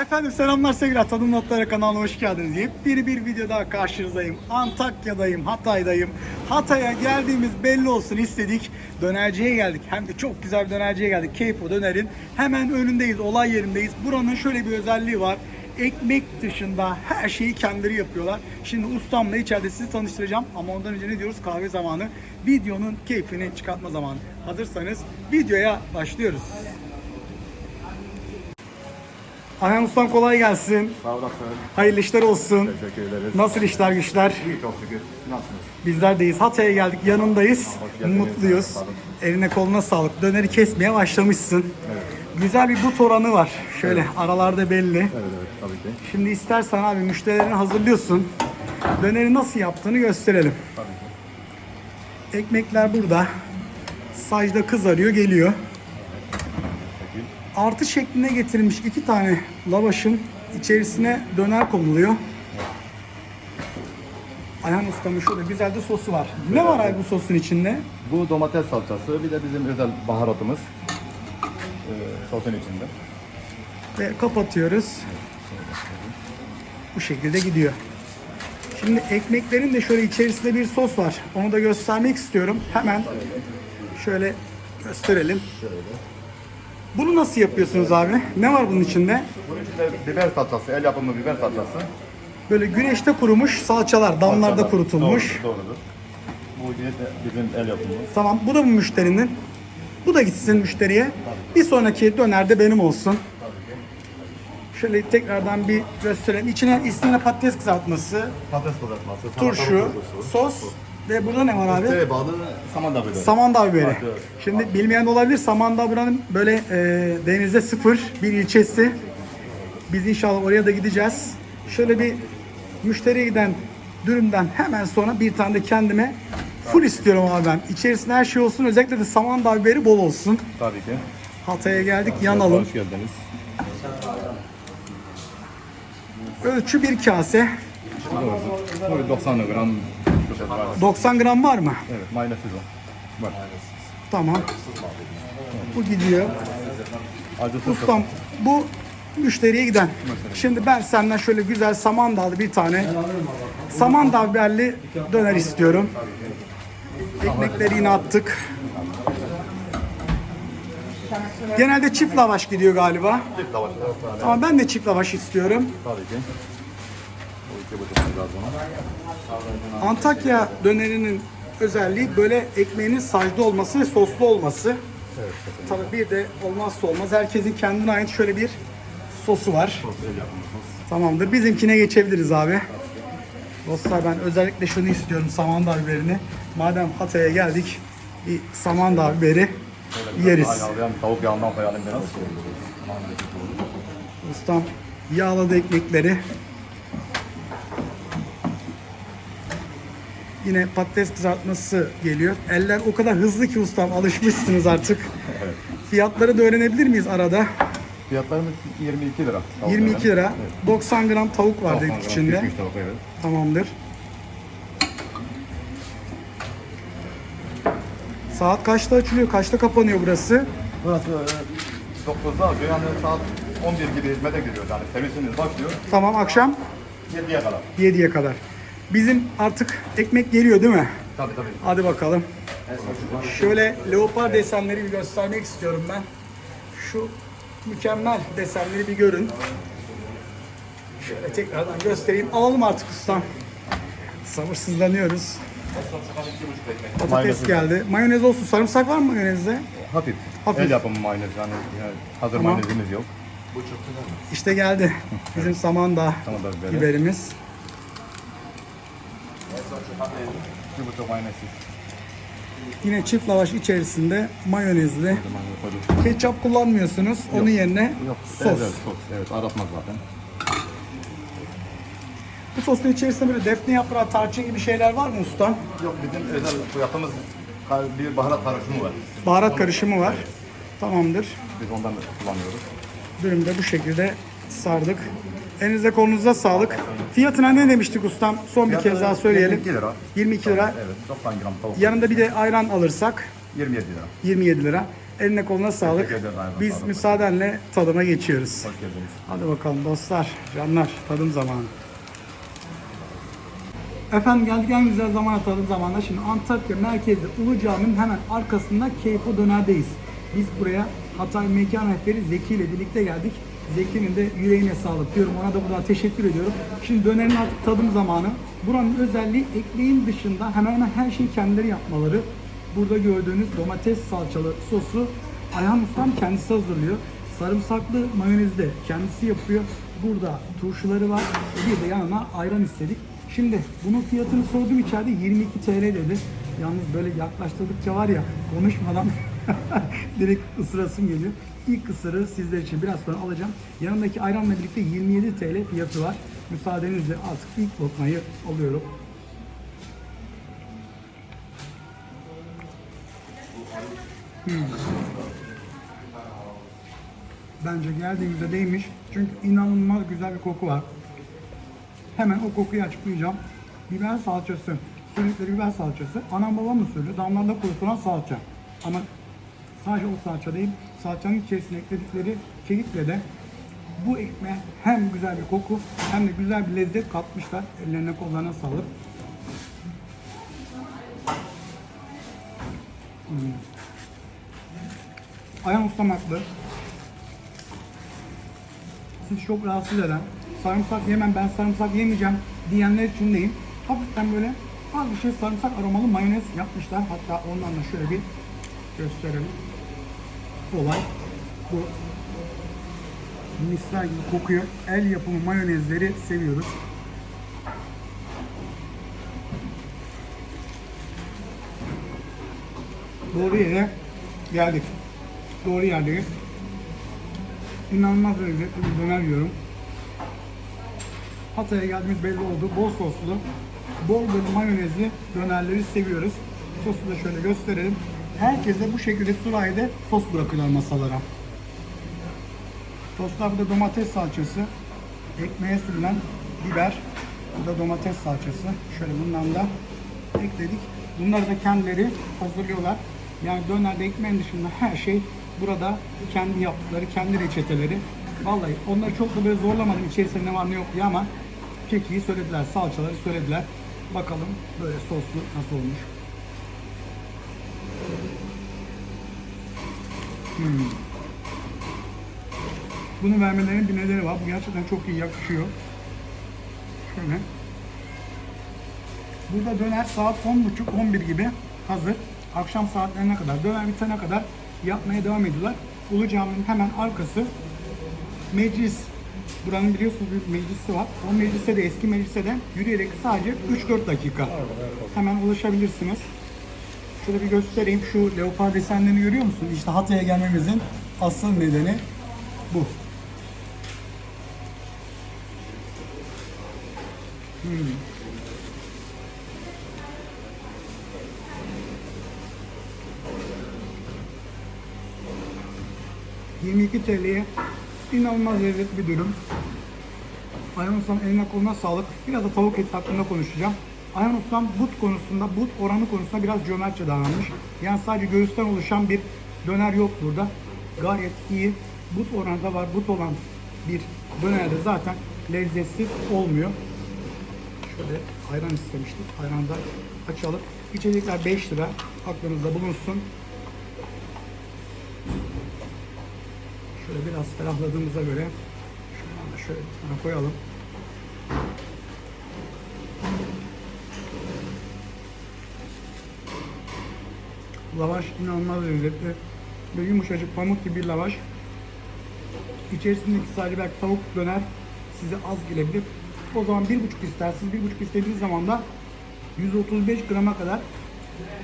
Efendim selamlar sevgiler Tadım Notları kanalına hoş geldiniz. Yepyeni bir video daha karşınızdayım. Antakya'dayım, Hatay'dayım. Hatay'a geldiğimiz belli olsun istedik. Dönerciye geldik. Hem de çok güzel bir dönerciye geldik. Keyfo Döner'in hemen önündeyiz, olay yerindeyiz. Buranın şöyle bir özelliği var. Ekmek dışında her şeyi kendileri yapıyorlar. Şimdi ustamla içeride sizi tanıştıracağım. Ama ondan önce ne diyoruz? Kahve zamanı. Videonun keyfini çıkartma zamanı. Hazırsanız videoya başlıyoruz. Ayhan Ustam kolay gelsin. Sağ olasın. Hayırlı işler olsun. Teşekkür ederiz. Nasıl işler güçler? İyi çok şükür. Nasılsınız? Bizler deyiz. Hatay'a geldik yanındayız. Mutluyuz. Eline koluna sağlık. Döneri kesmeye başlamışsın. Güzel bir but oranı var. Şöyle aralarda belli. Evet evet tabii ki. Şimdi istersen abi müşterilerini hazırlıyorsun. Döneri nasıl yaptığını gösterelim. Tabii ki. Ekmekler burada. Sacda kızarıyor geliyor. Artı şeklinde getirilmiş iki tane lavaşın içerisine döner konuluyor. Ayhan ustamın şurada güzel de sosu var. Ne var abi bu sosun içinde? Bu domates salçası bir de bizim özel baharatımız. Ee, sosun içinde. Ve kapatıyoruz. Bu şekilde gidiyor. Şimdi ekmeklerin de şöyle içerisinde bir sos var. Onu da göstermek istiyorum. Hemen şöyle gösterelim. Bunu nasıl yapıyorsunuz abi? Ne var bunun içinde? Bunun içinde biber salçası, el yapımı biber salçası. Böyle güneşte kurumuş salçalar, damlarda Salçalar. kurutulmuş. Doğrudur, doğrudur. Bu yine de bizim el yapımımız. Tamam bu da bu müşterinin. Bu da gitsin müşteriye. Bir sonraki döner de benim olsun. Şöyle tekrardan bir gösterelim. İçine istediğine patates kızartması, Patates kızartması, salatalık turşu, turşusu. sos ve burada ne var abi? Köfteye bağlı samandağ biberi. Samandağ biberi. Evet. Şimdi bilmeyen de olabilir. Samandağ buranın böyle e, denizde sıfır bir ilçesi. Biz inşallah oraya da gideceğiz. Şöyle bir müşteriye giden dürümden hemen sonra bir tane de kendime full istiyorum abi ben. İçerisinde her şey olsun. Özellikle de samandağ biberi bol olsun. Tabii ki. Hatay'a geldik yanalım. Hoş geldiniz. Ölçü bir kase. Doğrudur. Bu 90 gram köfte var. 90 gram var mı? Evet, mayonezsiz o. Var. Tamam. Bu gidiyor. Acısı Ustam bu müşteriye giden. Şimdi ben senden şöyle güzel samandağlı bir tane samandağ biberli döner istiyorum. Ekmekleri yine attık. Genelde çift lavaş gidiyor galiba. Çift lavaş. Ama ben de çift lavaş istiyorum. Tabii ki. Buna. Antakya dönerinin özelliği böyle ekmeğinin sacda olması ve soslu olması. Evet. Tabii bir de olmazsa olmaz herkesin kendine ait şöyle bir sosu var. Tamamdır. Bizimkine geçebiliriz abi. Dostlar ben özellikle şunu istiyorum samandağ biberini. Madem Hatay'a geldik bir samandağ biberi yeriz. Tavuk yağından koyalım biraz. Ustam yağladı ekmekleri. Yine patates kızartması geliyor. Eller o kadar hızlı ki ustam alışmışsınız artık. Evet. Fiyatları da öğrenebilir miyiz arada? Fiyatlarımız 22 lira. Tavuk 22 yağı. lira. 90 gram tavuk var 90 dedik içinde. tavuk, evet. Tamamdır. Saat kaçta açılıyor? Kaçta kapanıyor burası? Burası e, 9'da açıyor. Yani saat 11 gibi hizmete giriyoruz. Yani servisimiz başlıyor. Tamam akşam 7'ye kadar. 7'ye kadar. Bizim artık ekmek geliyor değil mi? Tabii tabii. Hadi bakalım. Şöyle leopar desenleri bir göstermek istiyorum ben. Şu mükemmel desenleri bir görün. Şöyle tekrardan göstereyim. Alalım artık ustam. Sabırsızlanıyoruz. Patates Mayonez. geldi. Mayonez olsun. Sarımsak var mı mayonezde? Hafif. Hafif. El yapımı mayonez. Yani, yani hazır Tamam. mayonezimiz yok. İşte geldi. Bizim Samandağ biberi. biberimiz. Buçuk mayonezsiz. Yine çift lavaş içerisinde mayonezli. Mayonez koyduk. Ketçap kullanmıyorsunuz. Onun yerine Yok. sos. Evet, sos. Evet aratmaz zaten. Bu sosun içerisinde böyle defne yaprağı, tarçın gibi şeyler var mı ustam? Yok bizim özel yaptığımız bir baharat karışımı var. Baharat karışımı var. Tamamdır. Biz ondan kullanıyoruz. Dürümde bu şekilde sardık. Elinize kolunuza sağlık. Fiyatına ne demiştik ustam? Son bir kez daha söyleyelim. 22 lira. 22 lira. Evet 90 gram tavuk. Yanında bir de ayran alırsak 27 lira. 27 lira. Eline koluna sağlık. Teşekkür ederim, aynen. Biz müsaadenle tadıma geçiyoruz. Hoş geldiniz. Hadi bakalım dostlar, canlar, tadım zamanı. Efendim geldik en güzel zamana tadım zamanında. Şimdi Antakya merkezde Ulu Cami'nin hemen arkasında Keyfo Döner'deyiz. Biz buraya Hatay Mekan Rehberi Zeki ile birlikte geldik. Zeki'nin de yüreğine sağlık diyorum. Ona da buradan teşekkür ediyorum. Şimdi dönerin artık tadım zamanı. Buranın özelliği ekmeğin dışında hemen hemen her şeyi kendileri yapmaları. Burada gördüğünüz domates salçalı sosu Ayhan Ustam kendisi hazırlıyor. Sarımsaklı mayonezi de kendisi yapıyor. Burada turşuları var. Bir de yanına ayran istedik. Şimdi bunun fiyatını sordum içeride 22 TL dedi. Yalnız böyle yaklaştırdıkça var ya konuşmadan direkt ısırasım geliyor. İlk ısırığı sizler için biraz sonra alacağım. Yanındaki ayranla birlikte 27 TL fiyatı var. Müsaadenizle artık ilk lokmayı alıyorum. Bence geldiğimizde değmiş. Çünkü inanılmaz güzel bir koku var. Hemen o kokuyu açıklayacağım. Biber salçası, sürükleri biber salçası, anam babam usulü damlarda kurutulan salça. Ama sadece o salça değil, salçanın içerisine ekledikleri kekikle de bu ekmeğe hem güzel bir koku hem de güzel bir lezzet katmışlar. Ellerine kollarına sağlık. Hmm. Ayhan ustam haklı. Sizi çok rahatsız eden, sarımsak yemem ben sarımsak yemeyeceğim diyenler için değil. Hafiften böyle az bir şey sarımsak aromalı mayonez yapmışlar. Hatta ondan da şöyle bir gösterelim. Olay bu. Misler gibi kokuyor. El yapımı mayonezleri seviyoruz. Doğru yere geldik. Doğru yerdeyiz. İnanılmaz lezzetli bir döner yiyorum. Hatay'a geldiğimiz belli oldu. Bol soslu, bol böyle mayonezli dönerleri seviyoruz. Sosu da şöyle gösterelim. Herkese bu şekilde sırayla sos bırakıyorlar masalara. Soslar burada domates salçası, ekmeğe sürülen biber, bu da domates salçası. Şöyle bundan da ekledik. Bunları da kendileri hazırlıyorlar. Yani dönerde ekmeğin dışında her şey burada kendi yaptıkları, kendi reçeteleri. Vallahi onları çok da böyle zorlamadım içerisinde ne var ne yok diye ama kekiği söylediler, salçaları söylediler. Bakalım böyle soslu nasıl olmuş. Hmm. Bunu vermelerinin bir nedeni var. Bu gerçekten çok iyi yakışıyor. Şöyle. Burada döner saat 10.30-11 gibi hazır. Akşam saatlerine kadar, döner bitene kadar yapmaya devam ediyorlar. Ulu Cami'nin hemen arkası meclis. Buranın biliyorsunuz bir meclisi var. O meclise de eski meclise de yürüyerek sadece 3-4 dakika. Hemen ulaşabilirsiniz. Şöyle bir göstereyim. Şu leopar desenlerini görüyor musun? İşte Hatay'a gelmemizin asıl nedeni bu. Hmm. ...22 TL'ye inanılmaz lezzetli bir dürüm. Ayhan Ustam eline koluna sağlık. Biraz da tavuk eti hakkında konuşacağım. Ayhan Ustam but konusunda, but oranı konusunda biraz cömertçe davranmış. Yani sadece göğüsten oluşan bir döner yok burada. Gayet iyi. But oranı da var. But olan bir dönerde zaten lezzetsiz olmuyor. Şöyle ayran istemiştik. Ayranı da açalım. İçecekler 5 lira. Aklınızda bulunsun. Şöyle biraz ferahladığımıza göre şunu da şöyle bir tane koyalım. Lavaş inanılmaz lezzetli ve yumuşacık pamuk gibi bir lavaş. İçerisindeki sadece belki tavuk döner size az gelebilir. O zaman bir buçuk istersiniz. Bir buçuk istediğiniz zaman da 135 grama kadar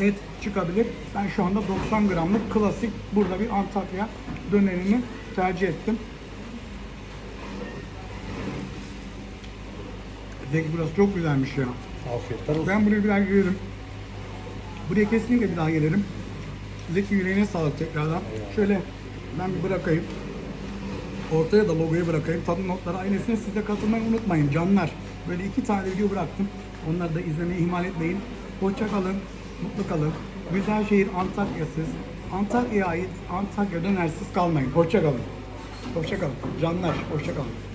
et çıkabilir. Ben şu anda 90 gramlık klasik burada bir Antakya dönerini tercih ettim. Zeki burası çok güzelmiş ya. Afiyetler olsun. Ben buraya bir daha gelirim. Buraya kesinlikle bir daha gelirim. Zeki yüreğine sağlık tekrardan. Şöyle ben bir bırakayım. Ortaya da logoyu bırakayım. Tadım notları ailesine siz de katılmayı unutmayın canlar. Böyle iki tane video bıraktım. Onları da izlemeyi ihmal etmeyin. Hoşça kalın, mutlu kalın. Güzel şehir Antakya'sız, Antakya'ya ait Antakya dönersiz kalmayın. Hoşça kalın. Hoşça kalın. Canlar hoşça kalın.